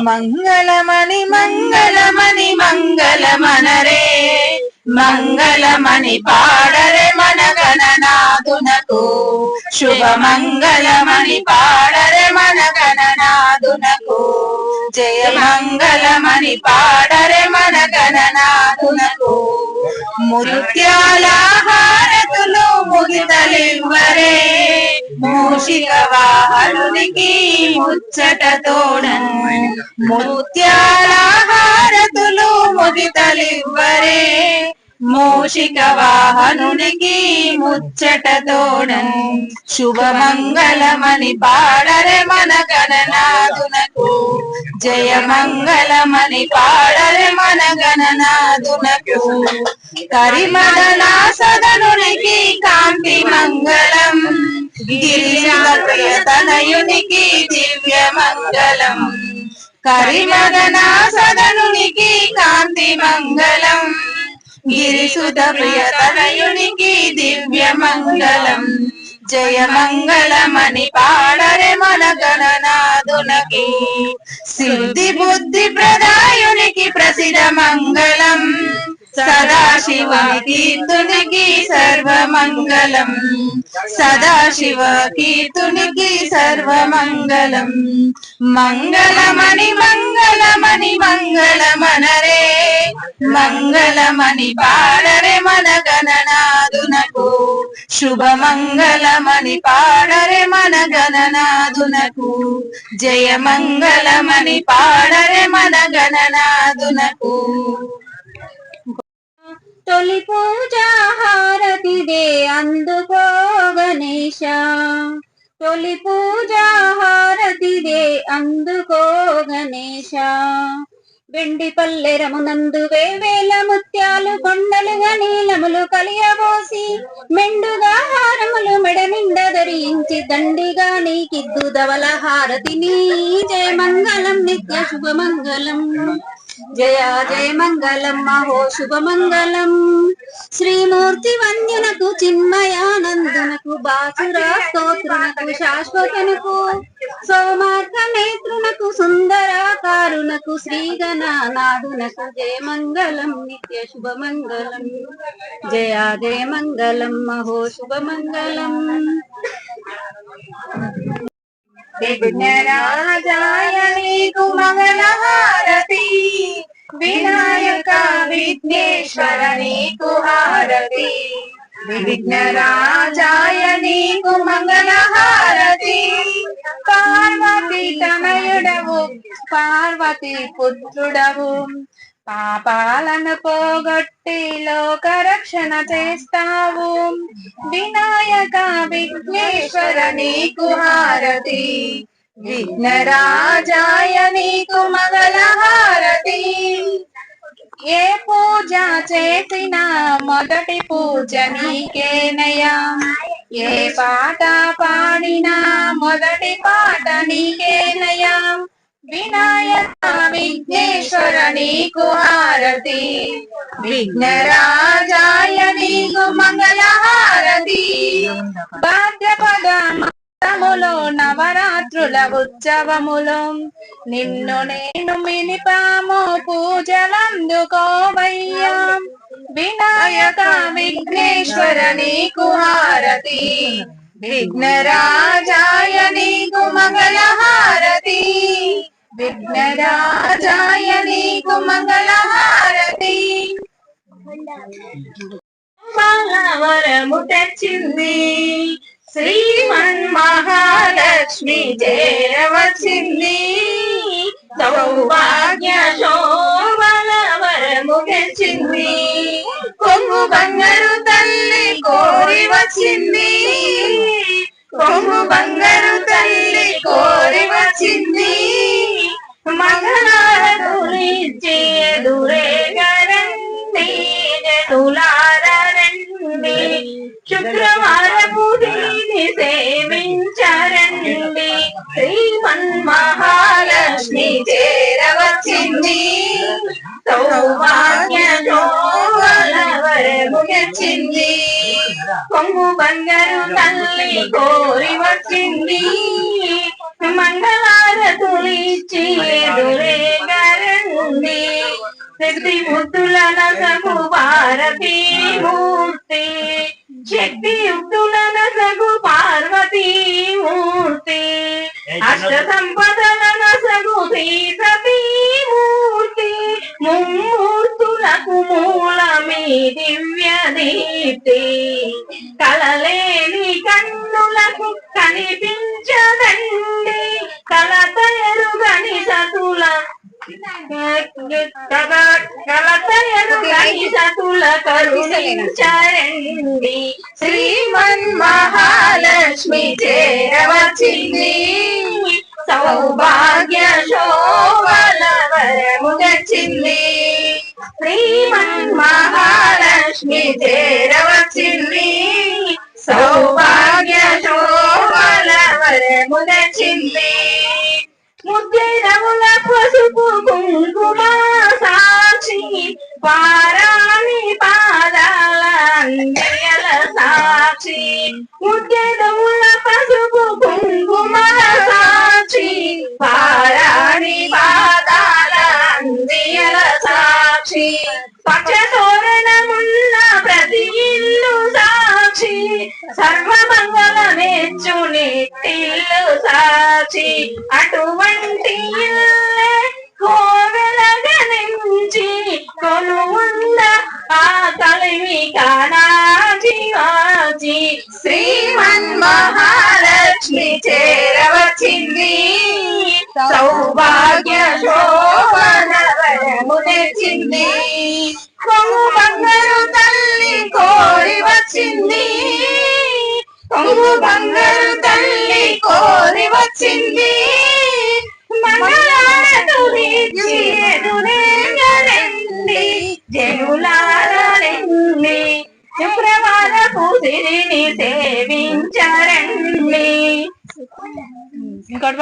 మంగళమణి మంగళమణి మంగళమనరే. మంగళమణి పాడరే మన గణనాథునకు. శుభ మంగళమణి పాడరే మన గణనాథునకు. జయ మంగళమణి పాడరే మన గణనాథునకు. ముత్యాల హారతులు ముగితలివ్వరే. మూషిక వాహనునికి ముచ్చట తోడన్. ముత్యాల హారతులు ముగితలివ్వరే. మూషిక వాహనునికి ముచ్చట తోడన్. శుభ పాడరే మన గణనాథునకు. జయ మంగళమని పాడరే మన గణనాథునకు. కరిమదనా సదనునికి కాంతి మంగళం. గిరిజన దివ్య మంగళం. కరిమదనా సదనునికి కాంతి మంగళం. గిరిసుత ప్రియతనయునికి దివ్య మంగళం జయ మంగళమని పాడరే మన గణనాథునకి సిద్ధి బుద్ధి ప్రదాయునికి ప్రసిద్ధ మంగళం సదాశివ కీర్తునికి సర్వమంగళం. సదాశివ కీర్తునికి సర్వమంగళం. మంగళమణి మంగళమణి మంగళమనరే. మంగళమణి పాడరే మన గణనాదునకు శుభ మంగళమణి పాడరే మన గణనాదునకు జయ మంగళమణి పాడరే మన గణనాదునకు తొలి పూజ హారతిదే అందుకో గణేశ. తొలి పూజ హారతిదే అందుకో గణేశ. వెండి పల్లెరమునందు వేవేల ముత్యాలు కొండలుగా నీలములు కలియబోసి మెండుగా హారములు మెడ నిండ ధరించి దండిగా నీకిద్దు ధవల హారతిని. జయ మంగళం నిత్య శుభమంగళం. జయ జయ మంగళం మహో శుభమంగళం. శ్రీమూర్తి వన్యునకు చిన్మయానందునకు బాసురా స్తోత్రునకు శాశ్వతనకు సోమార్థ నేత్రునకు సుందరాకారునకు శ్రీగణనాథునకు జయ మంగళం నిత్య శుభమంగళం. జయ జయ మంగళం మహో శుభమంగళం. విఘ్నరాజాయ నీకు మంగళహారతి వినాయక విఘ్నేశ్వర నీకు హారతి. విఘ్నరాజాయ నీకు మంగళహారతి పార్వతి తనయుడవు పార్వతి పుత్రుడవు. పాపాలను పోగొట్టి లోక రక్షణ చేస్తావు. వినాయక విఘ్నేశ్వర నీకు హారతి. విఘ్నరాజాయ నీకు మగల హారతి. ఏ పూజ చేసిన మొదటి పూజ నీకేనయా ఏ పాట పాడినా మొదటి పాట నీకేనయా వినాయక విఘ్నేశ్వర నీకు హారతి. విఘ్నరాజాయ నీకు మంగళహారతి. భాద్రపద మాసములో నవరాత్రుల ఉత్సవములో. నిన్ను నేను మినిపాము పూజలందుకోవయ్యా వినాయక విఘ్నేశ్వర నీకు హారతి. విఘ్నరాజాయ నీకు మంగళహారతి. విఘ్నరాజాయ నీకు మంగళహారతి. మహావరము తెచ్చింది. శ్రీమన్ మహాలక్ష్మి చేరవచ్చింది సౌభాగ్య శోభలవరము తెచ్చింది. కొంగు బంగారు తల్లి కోరి వచ్చింది. కొంగు బంగారు కొమ్ము బంగారు తల్లి కోరి వచ్చింది. మంగళారతులు వరమిచ్చి ఎదురేగరండి శక్తి ముద్దుల నసగు భారతీ మూర్తి శక్తి యుక్తుల నసగు పార్వతీ మూర్తి అష్ట సంపదల శ్రీ సతీ మూర్తి ముమ్మూర్తులకు మూలమీ దివ్య దీప్తి కలలేని కన్నులకు కనిపించదండి. కల ఎరుగని సతుల కలత ఎరుగని సతుల కరుణించండి శ్రీమన్ మహాలక్ష్మి చేరవచ్చింది. సౌభాగ్య శోభల వరము తెచ్చింది. శ్రీమన్ మహాలక్ష్మి చేరవచ్చింది. సౌభాగ్య శోభల వరము తెచ్చింది. ముద్దిరముల పసుపు కుంకుమ సాక్షి పారాణి పాదాల సాక్షి. ముద్దిరముల సర్వమంగళ మెచ్చుని ఇల్లు సాచి అటువంటి ఇల్లే కోవెలగనించి కొలువుంద ఆ కలిమి కానాజీవాజీ శ్రీమన్ మహాలక్ష్మి చేరవచ్చింది. సౌభాగ్య శోభన వరము తెచ్చింది కొంగు బంగారు తల్లి కోరి వచ్చింది. మంగళారతులిచ్చి ఎదురేగరండి జనులారండి శుక్రవారపు సిరిని సేవించరండి. ఇంకోటి